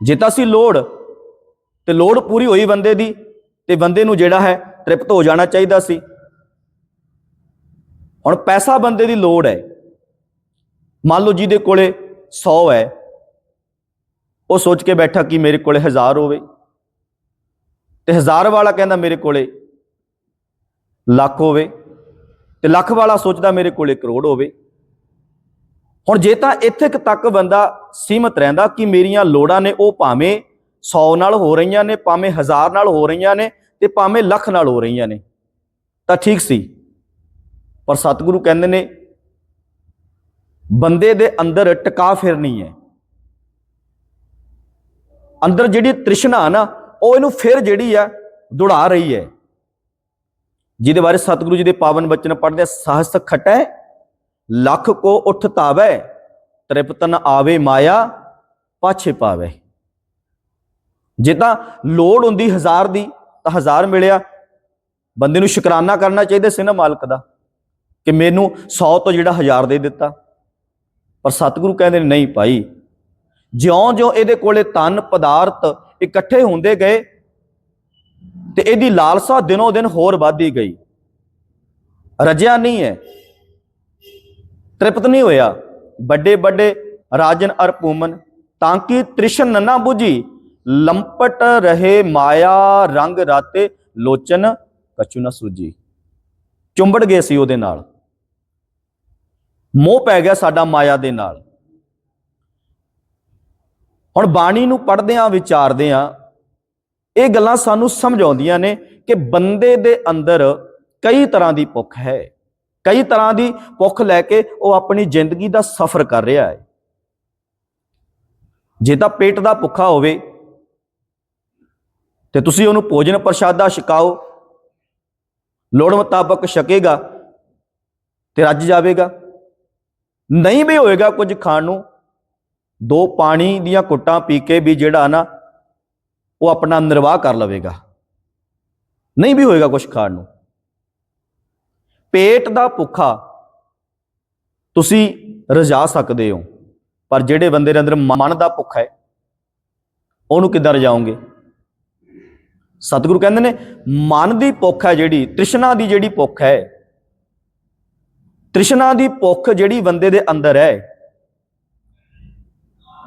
ਜੇ ਤਾਂ ਸੀ ਲੋੜ ਤੇ ਲੋੜ ਪੂਰੀ ਹੋਈ ਬੰਦੇ ਦੀ ਤੇ ਬੰਦੇ ਨੂੰ ਜਿਹੜਾ ਹੈ ਤ੍ਰਿਪਤ ਹੋ ਜਾਣਾ ਚਾਹੀਦਾ ਸੀ। ਹੁਣ ਪੈਸਾ ਬੰਦੇ ਦੀ ਲੋੜ ਹੈ। ਮੰਨ ਲਓ ਜਿਹਦੇ ਕੋਲੇ 100 ਹੈ, ਉਹ ਸੋਚ ਕੇ ਬੈਠਾ ਕਿ ਮੇਰੇ ਕੋਲੇ 1000 ਹੋਵੇ ਤੇ 1000 ਵਾਲਾ ਕਹਿੰਦਾ ਮੇਰੇ ਕੋਲੇ ਲੱਖ ਹੋਵੇ ਤੇ ਲੱਖ ਵਾਲਾ ਸੋਚਦਾ ਮੇਰੇ ਕੋਲੇ ਕਰੋੜ ਹੋਵੇ। ਹੁਣ ਜੇ ਤਾਂ ਇੱਥੇ ਤੱਕ ਬੰਦਾ ਸੀਮਤ ਰਹਿੰਦਾ ਕਿ ਮੇਰੀਆਂ ਲੋੜਾਂ ਨੇ ਉਹ ਭਾਵੇਂ 100 ਨਾਲ ਹੋ ਰਹੀਆਂ ਨੇ ਭਾਵੇਂ 1000 ਨਾਲ ਹੋ ਰਹੀਆਂ ਨੇ ਤੇ ਭਾਵੇਂ ਲੱਖ ਨਾਲ ਹੋ ਰਹੀਆਂ ਨੇ ਤਾਂ ਠੀਕ ਸੀ। ਪਰ ਸਤਿਗੁਰੂ ਕਹਿੰਦੇ ਨੇ ਬੰਦੇ ਦੇ ਅੰਦਰ ਟਿਕਾ ਫਿਰਨੀ ਹੈ। ਅੰਦਰ ਜਿਹੜੀ ਤ੍ਰਿਸ਼ਨਾ ਨਾ ਉਹ ਇਹਨੂੰ ਫਿਰ ਜਿਹੜੀ ਆ ਦੁੜਾ ਰਹੀ ਹੈ। ਜਿਹਦੇ ਬਾਰੇ ਸਤਿਗੁਰੂ ਜੀ ਦੇ ਪਾਵਨ ਬਚਨ ਪੜ੍ਹਦੇ ਆ, ਸਹਸ ਖਟੈ ਲੱਖ ਕੋ ਉਠ ਤਾਵੈ ਤ੍ਰਿਪਤਨ ਆਵੇ ਮਾਇਆ, ਪਾਛੇ ਪਾਵੇ। ਜੇ ਤਾਂ ਲੋੜ ਹੁੰਦੀ ਹਜ਼ਾਰ ਦੀ, ਤਾਂ ਹਜ਼ਾਰ ਮਿਲਿਆ। ਬੰਦੇ ਨੂੰ ਸ਼ੁਕਰਾਨਾ ਕਰਨਾ ਚਾਹੀਦਾ ਸੀ ਨਾ ਮਾਲਕ ਦਾ, ਕਿ ਮੈਨੂੰ 100 ਤੋਂ ਜਿਹੜਾ ਹਜ਼ਾਰ ਦੇ ਦਿੱਤਾ। ਪਰ ਸਤਿਗੁਰੂ ਕਹਿੰਦੇ ਨੇ, ਨਹੀਂ ਭਾਈ, ਜਿਉਂ-ਜਿਉਂ ਇਹਦੇ ਕੋਲੇ ਤਨ ਪਦਾਰਥ ਇਕੱਠੇ ਹੁੰਦੇ ਗਏ, ਤੇ ਇਹਦੀ ਲਾਲਸਾ ਦਿਨੋ ਦਿਨ ਹੋਰ ਵੱਧਦੀ ਗਈ। ਰਜਿਆ ਨਹੀਂ ਹੈ। ਤ੍ਰਿਪਤ ਨਹੀਂ ਹੋਇਆ। ਵੱਡੇ ਵੱਡੇ ਰਾਜਨ ਅਰ ਪੂਮਨ, ਤਾਂ ਕਿ ਤ੍ਰਿਸ਼ਨ ਨੰਨਾ 부ਜੀ ਲੰਪਟ ਰਹੇ ਮਾਇਆ ਰੰਗ ਰਾਤੇ ਲੋਚਨ ਕਛੂ ਨਾ ਸੂਜੀ ਚੁੰਬੜ ਗਏ ਸੀ ਉਹਦੇ ਨਾਲ। ਮੋਹ ਪੈ ਗਿਆ ਸਾਡਾ ਮਾਇਆ ਦੇ ਨਾਲ। ਹੁਣ ਬਾਣੀ ਨੂੰ ਪੜ੍ਹਦੇ ਆਂ ਵਿਚਾਰਦੇ ਆਂ ਇਹ ਗੱਲਾਂ ਸਾਨੂੰ ਸਮਝ ਆਉਂਦੀਆਂ ਨੇ ਕਿ ਬੰਦੇ ਦੇ ਅੰਦਰ ਕਈ ਤਰ੍ਹਾਂ ਦੀ ਭੁੱਖ ਹੈ। ਕਈ ਤਰ੍ਹਾਂ ਦੀ ਭੁੱਖ ਲੈ ਕੇ ਉਹ ਆਪਣੀ ਜ਼ਿੰਦਗੀ ਦਾ ਸਫ਼ਰ ਕਰ ਰਿਹਾ ਹੈ। ਜੇ ਤਾਂ ਪੇਟ ਦਾ ਭੁੱਖਾ ਹੋਵੇ ਤੇ ਤੁਸੀਂ ਉਹਨੂੰ ਭੋਜਨ ਪ੍ਰਸ਼ਾਦਾ ਛਕਾਓ, ਲੋੜ ਮੁਤਾਬਕ ਛਕੇਗਾ ਤੇ ਰੱਜ ਜਾਵੇਗਾ। ਨਹੀਂ ਵੀ ਹੋਏਗਾ ਕੁਝ ਖਾਣ ਨੂੰ, ਦੋ ਪਾਣੀ ਦੀਆਂ ਕੁੱਟਾਂ ਪੀ ਕੇ ਵੀ ਜਿਹੜਾ ਨਾ ਉਹ ਆਪਣਾ ਨਿਰਵਾਹ ਕਰ ਲਵੇਗਾ। ਨਹੀਂ ਵੀ ਹੋਏਗਾ ਕੁਝ ਖਾਣ ਨੂੰ। ਪੇਟ ਦਾ ਭੁੱਖਾ ਤੁਸੀਂ ਰਜਾ ਸਕਦੇ ਹੋ, ਪਰ ਜਿਹੜੇ ਬੰਦੇ ਦੇ ਅੰਦਰ ਮਨ ਦਾ ਭੁੱਖ ਹੈ, ਉਹਨੂੰ ਕਿੱਦਾਂ ਰਜਾਓਗੇ? ਸਤਿਗੁਰੂ ਕਹਿੰਦੇ ਨੇ, ਮਨ ਦੀ ਭੁੱਖ ਹੈ ਜਿਹੜੀ, ਤ੍ਰਿਸ਼ਨਾ ਦੀ ਜਿਹੜੀ ਭੁੱਖ ਹੈ, ਤ੍ਰਿਸ਼ਨਾ ਦੀ ਭੁੱਖ ਜਿਹੜੀ ਬੰਦੇ ਦੇ ਅੰਦਰ ਹੈ,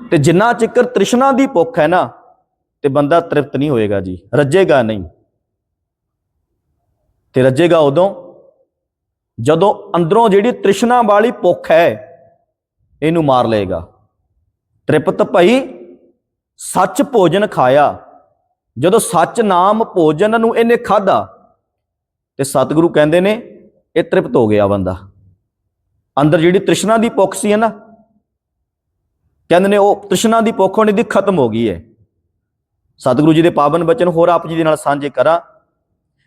ਤੇ ਜਿੰਨਾ ਚਿਕਰ ਤ੍ਰਿਸ਼ਨਾ ਦੀ ਭੁੱਖ ਹੈ ਨਾ, ਤੇ ਬੰਦਾ ਤ੍ਰਿਪਤ ਨਹੀਂ ਹੋਏਗਾ ਜੀ, ਰੱਜੇਗਾ ਨਹੀਂ। ਤੇ ਰੱਜੇਗਾ ਉਦੋਂ ਜਦੋਂ ਅੰਦਰੋਂ ਜਿਹੜੀ ਤ੍ਰਿਸ਼ਨਾ ਵਾਲੀ ਭੁੱਖ ਹੈ, ਇਹਨੂੰ ਮਾਰ ਲਏਗਾ। ਤ੍ਰਿਪਤ ਭਈ, ਸੱਚ ਭੋਜਨ ਖਾਇਆ। ਜਦੋਂ ਸੱਚ ਨਾਮ ਭੋਜਨ ਨੂੰ ਇਹਨੇ ਖਾਦਾ ਤੇ ਸਤਿਗੁਰੂ ਕਹਿੰਦੇ ਨੇ, ਇਹ ਤ੍ਰਿਪਤ ਹੋ ਗਿਆ ਬੰਦਾ। ਅੰਦਰ ਜਿਹੜੀ ਤ੍ਰਿਸ਼ਨਾ ਦੀ ਭੁੱਖ ਸੀ ਹੈ ਨਾ, ਕਹਿੰਦੇ ਨੇ ਉਹ ਤ੍ਰਿਸ਼ਨਾ ਦੀ ਭੁੱਖ ਹੋਣੀ ਦੀ ਖਤਮ ਹੋ ਗਈ ਹੈ। ਸਤਿਗੁਰੂ ਜੀ ਦੇ ਪਾਵਨ ਬਚਨ ਹੋਰ ਆਪ ਜੀ ਦੇ ਨਾਲ ਸਾਂਝੇ ਕਰਾਂ।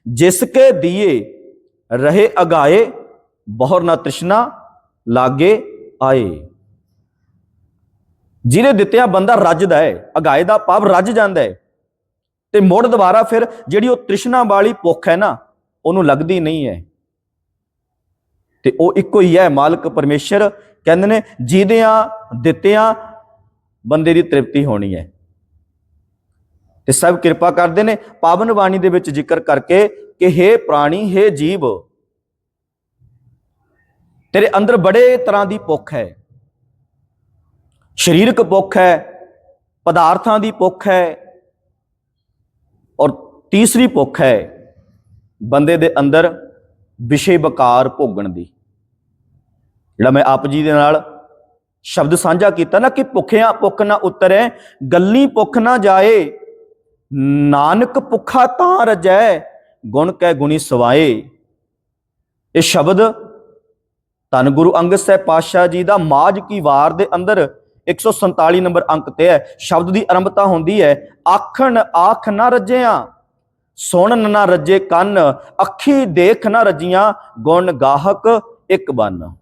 ਜਿਸ ਕੇ ਦੀਏ ਰਹੇ ਅਗਾਏ ਬਹੁਰ ਨਾ ਤ੍ਰਿਸ਼ਨਾ ਲਾਗੇ ਆਏ। ਜਿਹਦੇ ਦਿੱਤਿਆ ਬੰਦਾ ਰੱਜਦਾ ਹੈ ਅਗਾਏ ਦਾ ਭਾਵ ਰੱਜ ਜਾਂਦਾ ਹੈ। ਤੇ ਮੁੜ ਦੁਬਾਰਾ ਫਿਰ ਜਿਹੜੀ ਉਹ ਤ੍ਰਿਸ਼ਨਾ ਵਾਲੀ ਭੁੱਖ ਹੈ ਨਾ, ਉਹਨੂੰ ਲੱਗਦੀ ਨਹੀਂ ਹੈ। ਤੇ ਉਹ ਇੱਕੋ ਹੀ ਹੈ ਮਾਲਕ ਪਰਮੇਸ਼ਰ, ਕਹਿੰਦੇ ਨੇ, ਜਿਹਦਿਆਂ ਦਿੱਤਿਆਂ ਬੰਦੇ ਦੀ ਤ੍ਰਿਪਤੀ ਹੋਣੀ ਹੈ। ਤੇ ਸਭ ਕਿਰਪਾ ਕਰਦੇ ਨੇ, ਪਾਵਨ ਬਾਣੀ ਦੇ ਵਿੱਚ ਜ਼ਿਕਰ ਕਰਕੇ ਕਿ हे ਪ੍ਰਾਣੀ हे ਜੀਵ ਤੇਰੇ ਅੰਦਰ ਬੜੇ ਤਰ੍ਹਾਂ ਦੀ ਭੁੱਖ ਹੈ। ਸਰੀਰਕ ਭੁੱਖ ਹੈ, ਪਦਾਰਥਾਂ ਦੀ ਭੁੱਖ ਹੈ ਔਰ ਤੀਸਰੀ ਭੁੱਖ ਹੈ ਬੰਦੇ ਦੇ ਅੰਦਰ ਵਿਸ਼ੇ ਬਕਾਰ ਭੋਗਣ ਦੀ। ਜਿਹੜਾ ਮੈਂ ਆਪ ਜੀ ਦੇ ਨਾਲ ਸ਼ਬਦ ਸਾਂਝਾ ਕੀਤਾ ਨਾ ਕਿ ਭੁੱਖਿਆਂ ਭੁੱਖ ਨਾ ਉਤਰੈ, ਗੱਲੀ ਭੁੱਖ ਨਾ ਜਾਏ, ਨਾਨਕ ਭੁੱਖਾ ਤਾਂ ਰਜੈ, ਗੁਣ ਕੈ ਗੁਣੀ ਸਵਾਏ। ਇਹ ਸ਼ਬਦ ਧੰਨ ਗੁਰੂ ਅੰਗਦ ਸਾਹਿਬ ਪਾਤਸ਼ਾਹ ਜੀ ਦਾ ਮਾਜ ਕੀ ਵਾਰ ਦੇ ਅੰਦਰ 147 ਨੰਬਰ ਅੰਕ ਤੇ ਹੈ। ਸ਼ਬਦ ਦੀ ਆਰੰਭਤਾ ਹੁੰਦੀ ਹੈ, ਆਖਣ ਆਖ ਨਾ ਰੱਜਿਆ ਸੁਣਨ ਨਾ ਰੱਜੇ ਕੰਨ, ਅੱਖੀ ਦੇਖ ਨਾ ਰੱਜੀਆਂ, ਗੁਣ ਗਾਹਕ ਇੱਕ ਬਨ।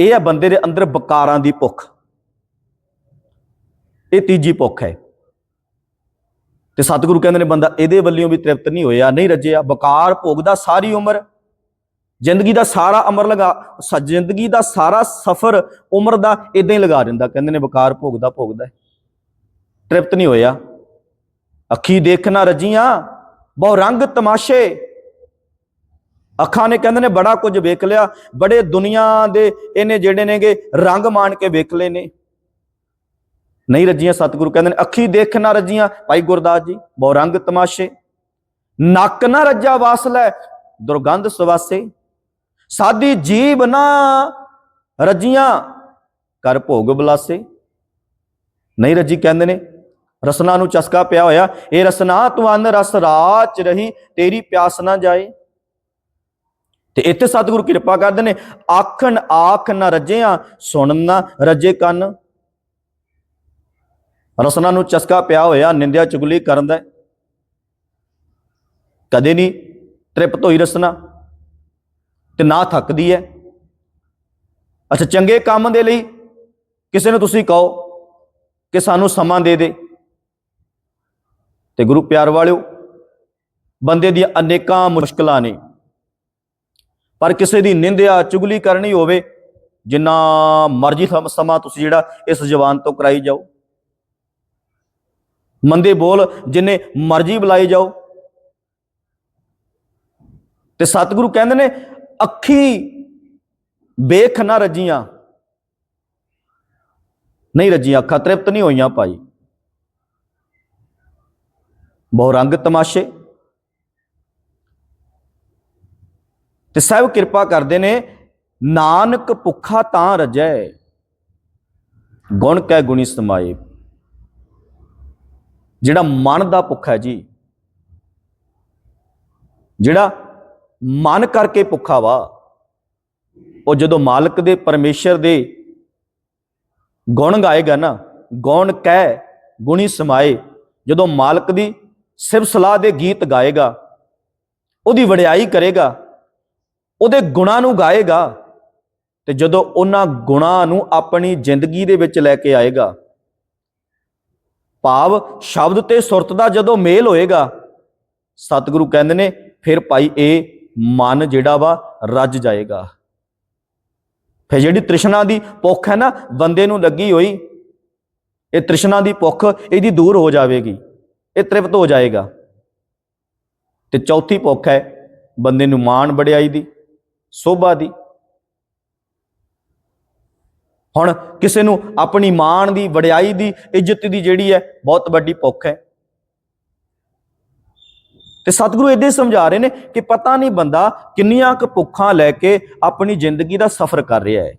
ਇਹ ਹੈ ਬੰਦੇ ਦੇ ਅੰਦਰ ਬਕਾਰਾਂ ਦੀ ਭੁੱਖ। ਇਹ ਤੀਜੀ ਭੁੱਖ ਹੈ। ਤੇ ਸਤਿਗੁਰੂ ਕਹਿੰਦੇ ਨੇ, ਬੰਦਾ ਇਹਦੇ ਵੱਲੋਂ ਵੀ ਤ੍ਰਿਪਤ ਨਹੀਂ ਹੋਇਆ, ਨਹੀਂ ਰੱਜਿਆ, ਬਕਾਰ ਭੋਗਦਾ ਸਾਰੀ ਉਮਰ। ਜ਼ਿੰਦਗੀ ਦਾ ਸਾਰਾ ਅਮਰ ਲਗਾ, ਸ- ਜ਼ਿੰਦਗੀ ਦਾ ਸਾਰਾ ਸਫ਼ਰ ਉਮਰ ਦਾ ਇਦਾਂ ਹੀ ਲਗਾ ਦਿੰਦਾ, ਕਹਿੰਦੇ ਨੇ ਬਕਾਰ ਭੋਗਦਾ ਭੋਗਦਾ ਤ੍ਰਿਪਤ ਨਹੀਂ ਹੋਇਆ। ਅੱਖੀ ਦੇਖਣਾ ਰੱਜੀਆਂ, ਬਹੁ ਰੰਗ ਤਮਾਸ਼ੇ। ਅੱਖਾਂ ਨੇ ਕਹਿੰਦੇ ਨੇ ਬੜਾ ਕੁਝ ਵੇਖ ਲਿਆ, ਬੜੇ ਦੁਨੀਆ ਦੇ ਇਹਨੇ ਜਿਹੜੇ ਨੇਗੇ ਰੰਗ ਮਾਣ ਕੇ ਵੇਖ ਲਏ ਨੇ। ਨਹੀਂ ਰੱਜੀਆਂ ਸਤਿਗੁਰੂ, ਕਹਿੰਦੇ ਨੇ ਅੱਖੀ ਦੇਖ ਨਾ ਰੱਜੀਆਂ, ਭਾਈ ਗੁਰਦਾਸ ਜੀ, ਬਹੁ ਰੰਗ ਤਮਾਸ਼ੇ। ਨੱਕ ਨਾ ਰੱਜਾ ਵਾਸ ਲੈ ਦੁਰਗੰਧ ਸਵਾਸੇ। ਸਾਦੀ ਜੀਬ ਨਾ ਰੱਜੀਆਂ ਕਰ ਭੋਗ ਬਲਾਸੇ। ਨਹੀਂ ਰੱਜੀ ਕਹਿੰਦੇ ਨੇ, ਰਸਨਾ ਨੂੰ ਚਸਕਾ ਪਿਆ ਹੋਇਆ, ਇਹ ਰਸਨਾ ਤੂੰ ਅੰਨ ਰਸ ਰਾਚ ਰਹੀ, ਤੇਰੀ ਪਿਆਸ ਨਾ ਜਾਏ। ਤੇ ਇੱਥੇ ਸਤਿਗੁਰੂ ਕਿਰਪਾ ਕਰਦੇ ਨੇ, ਆਖਣ ਆਖ ਨਾ ਰੱਜਿਆ, ਸੁਣਨ ਨਾ ਰੱਜੇ ਕੰਨ। ਰਸਨਾ ਨੂੰ ਚਸਕਾ ਪਿਆ ਹੋਇਆ, ਨਿੰਦਿਆ ਚੁਗਲੀ ਕਰਨ ਦਾ। ਕਦੇ ਨਹੀਂ ਤ੍ਰਿਪਤ ਹੋਈ ਰਸਨਾ। ਤੇ ਨਾ ਥੱਕਦੀ ਹੈ ਅੱਛਾ, ਚੰਗੇ ਕੰਮ ਦੇ ਲਈ ਕਿਸੇ ਨੂੰ ਤੁਸੀਂ ਕਹੋ ਕਿ ਸਾਨੂੰ ਸਮਾਂ ਦੇ ਦੇ। ਤੇ ਗੁਰੂ ਪਿਆਰ ਵਾਲਿਓ, ਬੰਦੇ ਦੀਆਂ ਅਨੇਕਾਂ ਮੁਸ਼ਕਲਾਂ ਨੇ। ਪਰ ਕਿਸੇ ਦੀ ਨਿੰਦਿਆ, ਚੁਗਲੀ ਕਰਨੀ ਹੋਵੇ, ਜਿੰਨਾ ਮਰਜ਼ੀ ਸਮਾਂ ਤੁਸੀਂ ਜਿਹੜਾ ਇਸ ਜ਼ਬਾਨ ਤੋਂ ਕਰਾਈ ਜਾਓ। ਮੰਦੇ ਬੋਲ ਜਿੰਨੇ ਮਰਜ਼ੀ ਬੁਲਾਈ ਜਾਓ। ਤੇ ਸਤਿਗੁਰੂ ਕਹਿੰਦੇ ਨੇ ਅੱਖੀ ਵੇਖ ਨਾ ਰੱਜੀਆਂ। ਨਹੀਂ ਰੱਜੀਆਂ ਅੱਖਾਂ, ਤ੍ਰਿਪਤ ਨਹੀਂ ਹੋਈਆਂ ਭਾਈ। ਬਹੁ ਰੰਗ ਤਮਾਸ਼ੇ। ਤੇ ਸਾਹਿਬ ਕਿਰਪਾ ਕਰਦੇ ਨੇ, ਨਾਨਕ ਭੁੱਖਾ ਤਾਂ ਰਜੈ, ਗੁਣ ਕੈ ਗੁਣੀ ਸਮਾਏ। ਜਿਹੜਾ ਮਨ ਦਾ ਭੁੱਖਾ ਹੈ ਜੀ, ਜਿਹੜਾ ਮਨ ਕਰਕੇ ਭੁੱਖਾ ਵਾ। ਉਹ ਜਦੋਂ ਮਾਲਕ ਦੇ, ਪਰਮੇਸ਼ਰ ਦੇ ਗੁਣ ਗਾਏਗਾ ਨਾ, ਗੁਣ ਕਹਿ, ਗੁਣੀ ਸਮਾਏ, ਜਦੋਂ ਮਾਲਕ ਦੀ ਸਿਫਤ ਸਲਾਹ ਦੇ ਗੀਤ ਗਾਏਗਾ, ਉਹਦੀ ਵਡਿਆਈ ਕਰੇਗਾ, ਉਹਦੇ ਗੁਣਾਂ ਨੂੰ ਗਾਏਗਾ, ਤੇ ਜਦੋਂ ਉਹਨਾਂ ਗੁਣਾਂ ਨੂੰ ਆਪਣੀ ਜ਼ਿੰਦਗੀ ਦੇ ਵਿੱਚ ਲੈ ਕੇ ਆਏਗਾ, ਭਾਵ ਸ਼ਬਦ ਤੇ ਸੁਰਤ ਦਾ ਜਦੋਂ ਮੇਲ ਹੋਏਗਾ, ਸਤਿਗੁਰੂ ਕਹਿੰਦੇ ਨੇ, ਫਿਰ ਭਾਈ ਇਹ ਮਨ ਜਿਹੜਾ ਵਾ ਰੱਜ ਜਾਏਗਾ। ਫਿਰ ਜਿਹੜੀ ਤ੍ਰਿਸ਼ਨਾ ਦੀ ਭੁੱਖ ਹੈ ਨਾ, ਬੰਦੇ ਨੂੰ ਲੱਗੀ ਹੋਈ, ਇਹ ਤ੍ਰਿਸ਼ਨਾ ਦੀ ਭੁੱਖ ਇਹਦੀ ਦੂਰ ਹੋ ਜਾਵੇਗੀ, ਇਹ ਤ੍ਰਿਪਤ ਹੋ ਜਾਏਗਾ। ਤੇ ਚੌਥੀ ਭੁੱਖ ਹੈ ਬੰਦੇ ਨੂੰ ਮਾਣ ਵਡਿਆਈ ਦੀ, ਸੋਭਾ ਦੀ। ਹੁਣ ਕਿਸੇ ਨੂੰ ਆਪਣੀ ਮਾਣ ਦੀ, ਵਡਿਆਈ ਦੀ, ਇੱਜ਼ਤ ਦੀ ਜਿਹੜੀ ਹੈ, ਬਹੁਤ ਵੱਡੀ ਭੁੱਖ ਹੈ। ਤੇ ਸਤਿਗੁਰੂ ਇਹਦੇ ਸਮਝਾ ਰਹੇ ਨੇ ਕਿ ਪਤਾ ਨਹੀਂ ਬੰਦਾ ਕਿੰਨੀਆਂ ਕੁ ਭੁੱਖਾਂ ਲੈ ਕੇ ਆਪਣੀ ਜ਼ਿੰਦਗੀ ਦਾ ਸਫ਼ਰ ਕਰ ਰਿਹਾ ਹੈ।